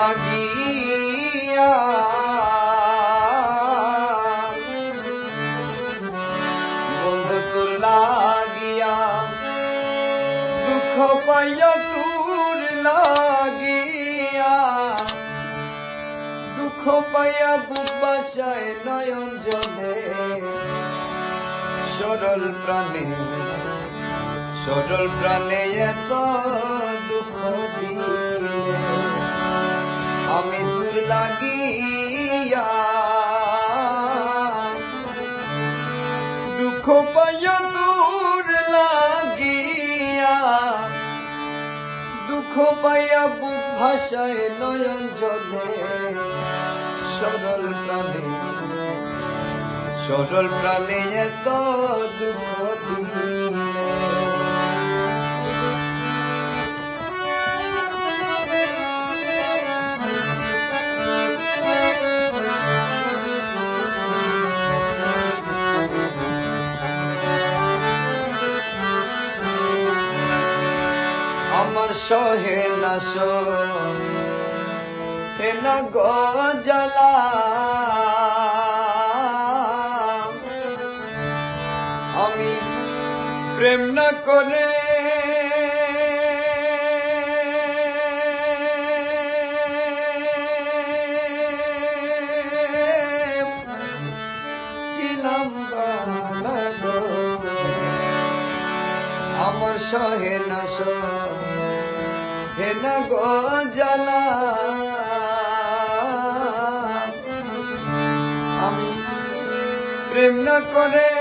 লাগিয়া। বন্ধু তোর লাগিয়া দুঃখ পাইয়া তোর লাগিয়া। দুঃখ পাইয়া বুক বাসায় নয়ন জলে সরল প্রাণে সরল প্রাণে এত দুঃখ দিলে। আমি তোর লাগিয়া দুঃখ পাইয়া তোর লাগিয়া, দুঃখ পাইয়া বুক ভাষায় নয়ন জলে। সরল প্রাণে সরল প্রাণে এত দুঃখ দিলে সহে না হে না গজলা আমি প্রেম না করে গো। আমার সহে না হে না গো জালা আমি প্রেম না করে।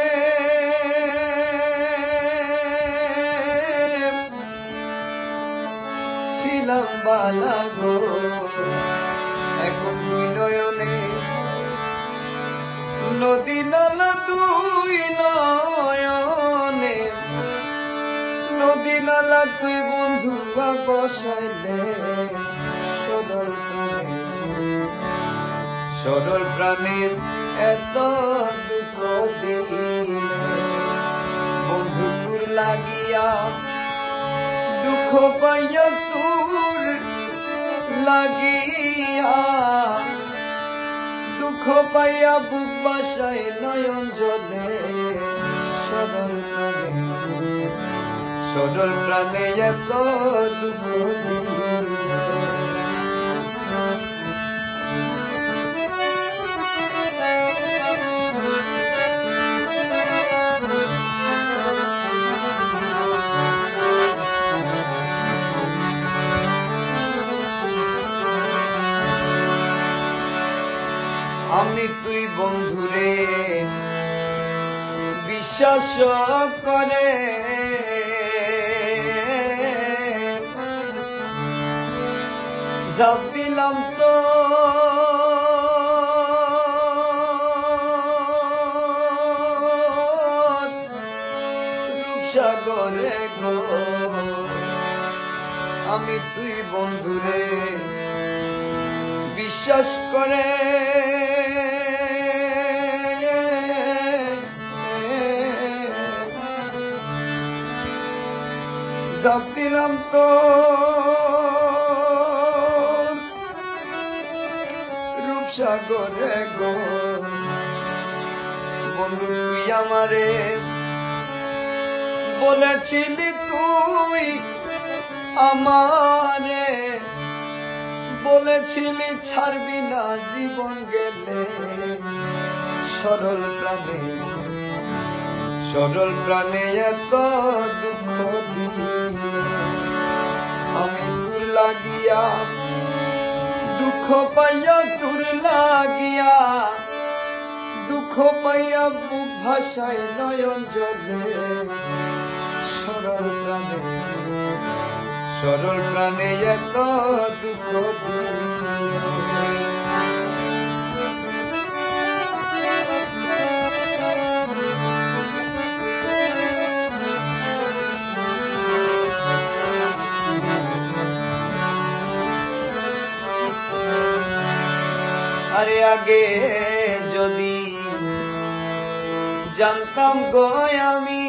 ছিলাম বালা গো। এখন নয়নে নদী নালা দুই বসাইলে সরল সরল প্রাণের এত দুঃখ দিলে বন্ধু লাগিয়া দুঃখ পাইয়া তোর লাগিয়া দুঃখ পাইয়া বুক বাসায় নয়ন জলে সরল প্রাণে সরল প্রাণে এত আমি তুই বন্ধুরে বিশ্বাস করে যাব দিলাম তো। রূপসাগরে গো আমি তুই বন্ধুরে বিশ্বাস করে। যাব দিলাম তো। রূপসাগরে গো। বন্ধু, তুই আমারে বলেছিলি তুই আমারে। বলেছিলি ছাড়বি না জীবন গেলে। সরল প্রাণে সরল প্রাণে এত দুঃখ দিলে। আমি তোর লাগিয়া দুঃখ পাইয়া তোর লাগিয়া, দুঃখ পাইয়া বুক ভাষায় নয়ন জলে। সরল প্রাণে সরল প্রাণে এত দুঃখ আগে যদি জানতাম গয় আমি।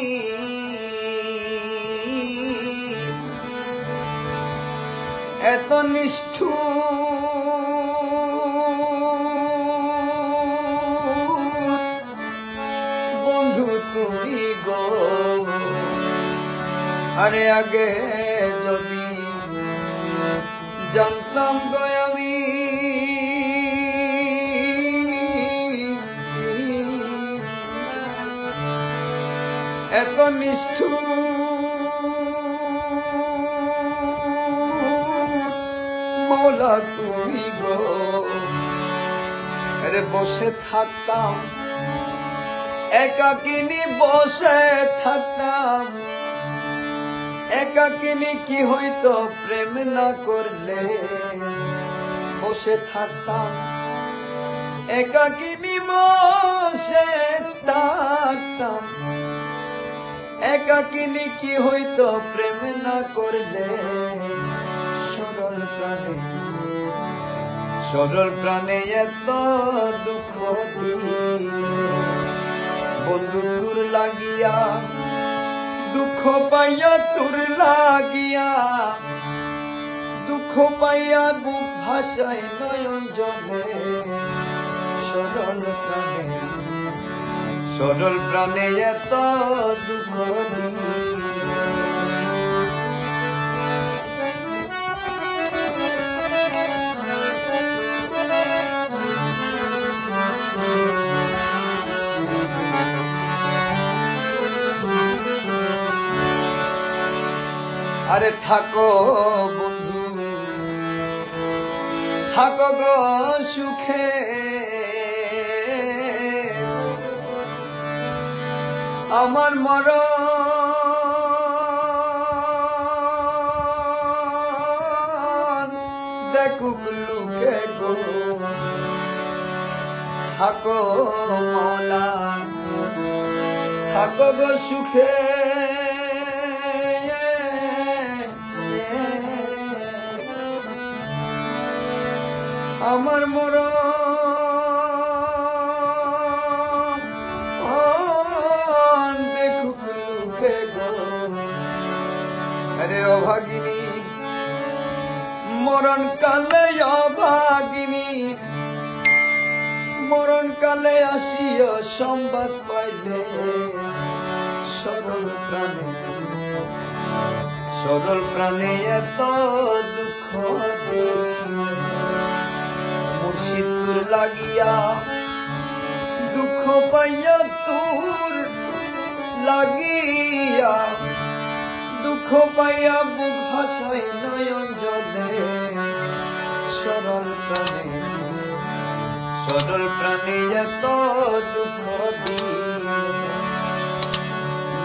এত নিষ্ঠু বন্ধু তুমি গো। আরে আগে যদি জানতাম গো এত নিষ্ঠুর। মৌলা তুমি গো। আরে বসে থাকতাম, একাকিনী বসে থাকতাম। একাকিনী কি হইতো প্রেম না করলে? বসে থাকতাম, একাকিনী বসে থাকতাম। একাকিনী কি হইতো প্রেম না করলে? সরল প্রাণে সরল প্রাণে এত দুঃখ বন্ধু তোর লাগিয়া, দুঃখ পাইয়া তোর লাগিয়া। দুঃখ পাইয়া বুক ভাষায় নয়ন জলে। সরল প্রাণে সরল প্রাণে এত দুঃখ আরে থাকো বন্ধু থাকো গো সুখে। আমার মর দেখুক লুকে গো। থাকো মলা থাকো গো সুখে। আমার মর আরে অভাগিনী মরণ কালে অভাগিনী মরণ কালে আসিয়া সংবাদ পাইলে সরল প্রাণে সরল প্রাণে এত দুঃখ দিলে। মুর্শিদ তোর লাগিয়া দুঃখ পাইয়া তোর লাগিয়া পাইয়া বুক ভাসাই নয়ন জলে। সরল প্রাণে সরল প্রাণে এত দুঃখ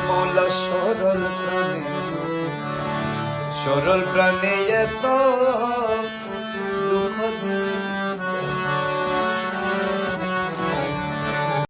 মৌলা সরল প্রাণে সরল প্রাণে এত